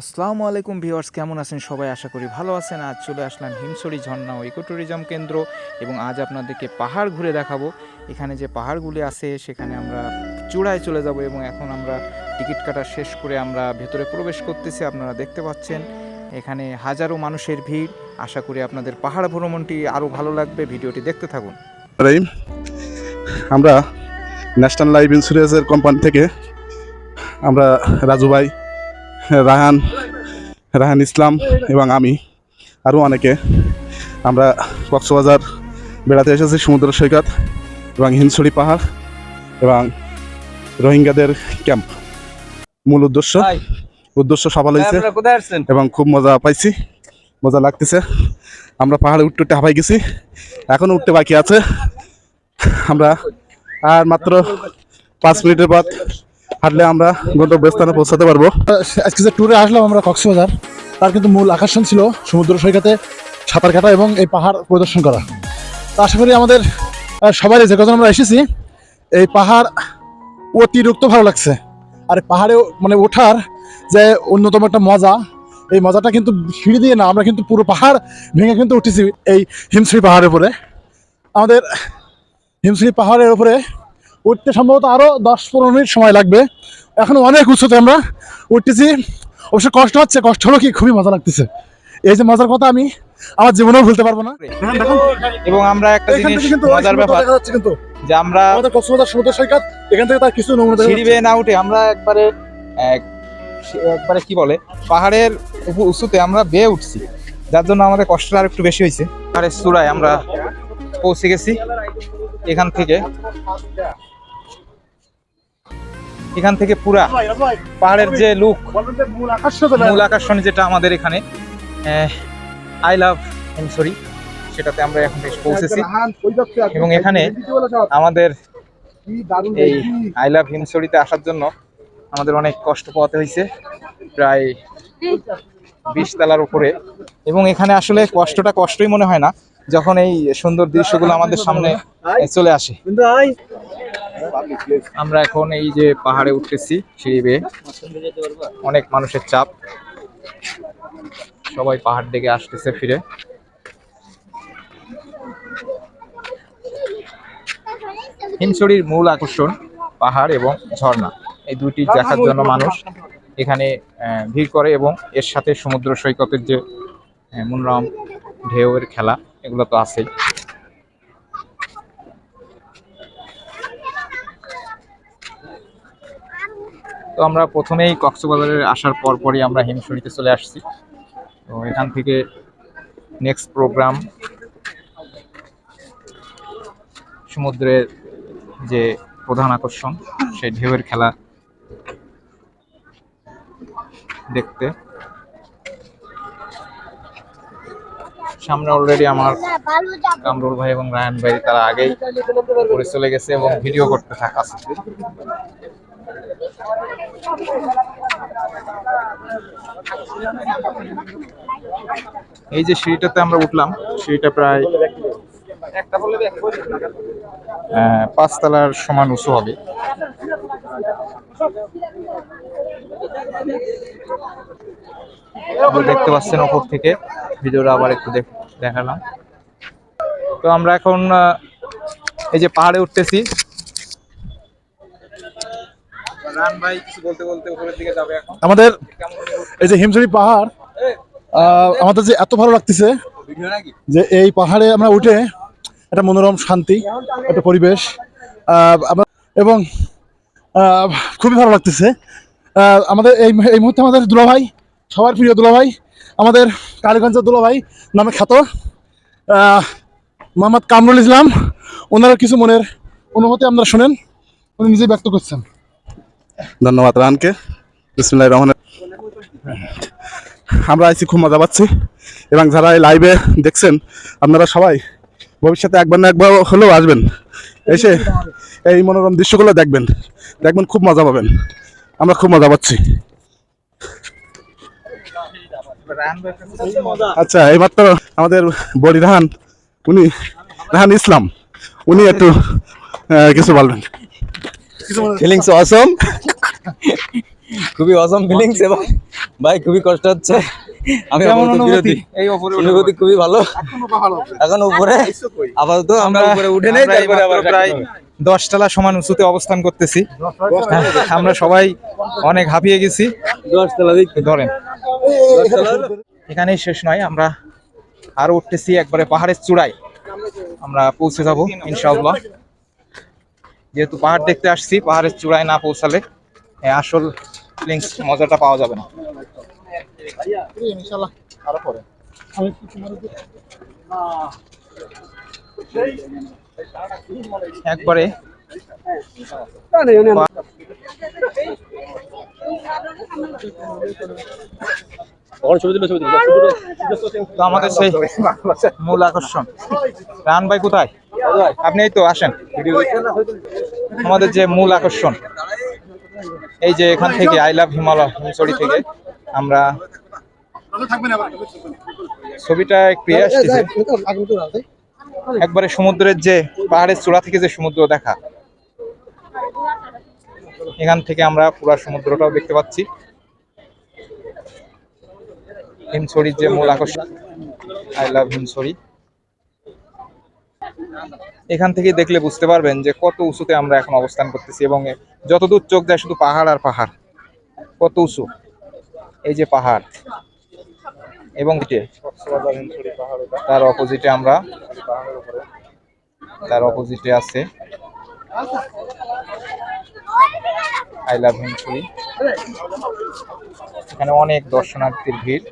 আসসালামু আলাইকুম ভিউয়ার্স, কেমন আছেন সবাই? আশা করি ভালো আছেন। আজ চলে আসলাম হিমছড়ি ঝর্ণা ও ইকো ট্যুরিজম কেন্দ্র এবং আজ আপনাদেরকে পাহাড় ঘুরে দেখাবো। এখানে যে পাহাড়গুলি আছে, সেখানে আমরা চূড়ায় চলে যাব এবং এখন আমরা টিকিট কাটা শেষ করে আমরা ভেতরে প্রবেশ করতেছি, আপনারা দেখতে পাচ্ছেন। এখানে হাজারো মানুষের ভিড়। আশা করি আপনাদের পাহাড় ভ্রমণটি আরও ভালো লাগবে। ভিডিওটি দেখতে থাকুন। আমরা ন্যাশনাল লাইফ ইন্স্যুরেন্সের কোম্পানি থেকে আমরা রাজু ভাই রাহান রাহান ইসলাম এবং আমি আরও অনেকে। আমরা কক্সবাজার বেড়াতে এসেছি সমুদ্র সৈকত এবং হিমছড়ি পাহাড় এবং রোহিঙ্গাদের ক্যাম্প। মূল উদ্দেশ্য উদ্দেশ্য সফল হয়েছে এবং খুব মজা পাইছি মজা লাগতেছে। আমরা পাহাড়ে উঠতে উঠতে হাঁপাই গেছি এখনও উঠতে বাকি আছে। আমরা আর মাত্র পাঁচ মিনিটের পর হাঁটলে আমরা গন্তব্যস্থানে পৌঁছাতে পারব। আজকে যে ট্যুরে আসলাম আমরা কক্সবাজার তার কিন্তু মূল আকর্ষণ ছিল সমুদ্র সৈকতে সাঁতার কাটা এবং এই পাহাড় পরিদর্শন করা। তো আশা করি আমাদের আহ, সবারই যে কজন আমরা এসেছি এই পাহাড় অতিরিক্ত ভালো লাগছে। আর পাহাড়ে মানে ওঠার যে অন্যতম একটা মজা এই মজাটা কিন্তু সিঁড়ি দিয়ে না আমরা কিন্তু পুরো পাহাড় ভেঙে কিন্তু উঠেছি এই হিমশ্রী পাহাড়ের উপরে। আমাদের হিমশ্রী পাহাড়ের উপরে উঠতে সম্ভবত আরও দশ পনেরো মিনিট সময় লাগবে। এখন অনেক উচ্চতে আমরা উঠতেছি। অবশ্য কষ্ট হচ্ছে কষ্ট হলো কি খুবই মজা লাগতেছে। এই যে মজার কথা আমি আমার জীবনেও ভুলতে পারব না। এবং আমরা একটা জিনিস মজার ব্যাপার কিন্তু। যে আমরা আমাদের কক্সবাজার সমুদ্র সৈকত এখান থেকে তার কিছু নমুনা সিঁড়ি। বেয়ে না উঠে আমরা একবারে এক- একবারে কি বলে পাহাড়ের উপর উঁচুতে আমরা বেয়ে উঠছি। যার জন্য আমাদের কষ্টটা আর একটু বেশি হয়েছে। পাহাড়ের চূড়ায় আমরা পৌঁছে গেছি। এখান থেকে। এখান থেকে পুরা পাহাড়ের যে লুক মূল আকর্ষণ যেটা আমাদের এখানে আই লাভ হিমসরি সেটাতে আমরা এখন এসে পৌঁছেছি। এবং এখানে আমাদের এই আই লাভ হিমসরিতে আসার জন্য আমাদের অনেক কষ্ট পোয়াতে হয়েছে প্রায় বিশ তলার উপরে। এবং এখানে আসলে কষ্টটা কষ্টই মনে হয় না। যখন এই সুন্দর দৃশ্যগুলো আমাদের সামনে চলে আসে। আমরা এখন এই যে পাহাড়ে উঠতেছি সিঁড়ি বেয়ে। অনেক মানুষের চাপ। সবাই পাহাড় দিকে আসতেছে ফিরে। হিমছড়ির মূল আকর্ষণ পাহাড় এবং ঝর্ণা। এই দুইটি দেখার জন্য মানুষ এখানে ভিড় করে এবং এর সাথে সমুদ্র সৈকতের যে মনোরম ঢেউয়ের খেলা। এগুলো তো আছেই। তো আমরা প্রথমেই কক্সবাজারের আসার পর পরই আমরা হিমছড়িতে চলে আসছি। তো এখান থেকে নেক্সট প্রোগ্রাম সমুদ্রের যে প্রধান আকর্ষণ, সেই ঢেউয়ের খেলা দেখতে। সামনে অলরেডি আমার কামরুল ভাই এবং রায়ন ভাই, তারা আগেই করে চলে গেছে এবং ভিডিও করতে থাকা এই যে সিঁড়িটাতে আমরা উঠলাম, সিঁড়িটা প্রায় পাঁচতলার সমান উঁচু হবে। দেখতে পাচ্ছেন ওপর থেকে। ভিডিওটা আবার একটু দেখ- দেখালাম। তো আমরা এখন এই যে পাহাড়ে উঠতেছি। রান ভাই কিছু বলতে বলতে উপরের দিকে যাবে এখন। আমাদের এই যে হিমছড়ি পাহাড় আহ, আমাদের যে এত ভালো লাগতেছে যে এই পাহাড়ে আমরা উঠে একটা মনোরম শান্তি একটা পরিবেশ আহ, এবং আহ, খুবই ভালো লাগতেছে। আহ, আমাদের এই এই মুহূর্তে আমাদের দুলাভাই সবার প্রিয় দুলাভাই আমাদের কালীগঞ্জের দুলাভাই নামে খ্যাত মোহাম্মদ কামরুল ইসলাম। ওনার কিছু মনের অনুভূতি আপনারা শোনেন, উনি নিজেই ব্যক্ত করছেন। ধন্যবাদ রাহানকে বিসমুল্লাহ রহমান আমরা আইসি খুব মজা পাচ্ছি, এবং যারা এই লাইভে দেখছেন, আপনারা সবাই ভবিষ্যতে একবার না একবার হলেও আসবেন। এসে এই মনোরম দৃশ্যগুলো দেখবেন দেখবেন খুব মজা পাবেন। আমরা খুব মজা পাচ্ছি। আচ্ছা এইমাত্র আমাদের বড়ি রাহান উনি রাহান ইসলাম উনি একটু কিছু বলবেন। ফিলিংস অসম খুবই অসম ফিলিংস এবং ভাই খুবই কষ্ট হচ্ছে। আমি অনুভূতি? এই অনুভূতি খুবই ভালো। এখন উপরে। আপাতত আমরা উপরে উঠে নেই তারপরে আবার প্রায় দশ তলা সমান উঁচুতে অবস্থান করতেছি। আমরা সবাই অনেক হাঁপিয়ে গেছি। দশ তলা দিক ধরেন। এখানেই শেষ নয় আমরা আরও উঠতেছি একবারে পাহাড়ের চূড়ায়। আমরা পৌঁছে যাব ইনশাআল্লাহ। যেহেতু পাহাড় দেখতে আসছি পাহাড়ের চূড়ায় না পৌঁছালে আসল ফিলিংস মজাটা পাওয়া যাবে না। একবারে তো আমাদের সেই মূল আকর্ষণ। রান ভাই কোথায়? আপনি এই তো আসেন। আমাদের যে মূল আকর্ষণ এই যে এখান থেকে আই লাভ হিমালয় হিমচড়ি থেকে আমরা ছবিটা একটু ইয়ে আসতেছে একবারে সমুদ্রের যে পাহাড়ের চূড়া থেকে যে সমুদ্র দেখা এখান থেকে আমরা পুরো সমুদ্রটাও দেখতে পাচ্ছি। হিমছড়ির যে মূল আকর্ষণ আই লাভ হিমছড়ি। এখান থেকে দেখলে বুঝতে পারবেন যে কত উঁচুতে আমরা এখন অবস্থান করতেছি এবং যতদূর চোখ যায় শুধু পাহাড় আর পাহাড়। কত উঁচু? এই যে পাহাড়। এবং তার অপোজিটে আমরা, তার অপোজিটে আছে। I love Himchari. এখানে অনেক দর্শনার্থীর ভিড়।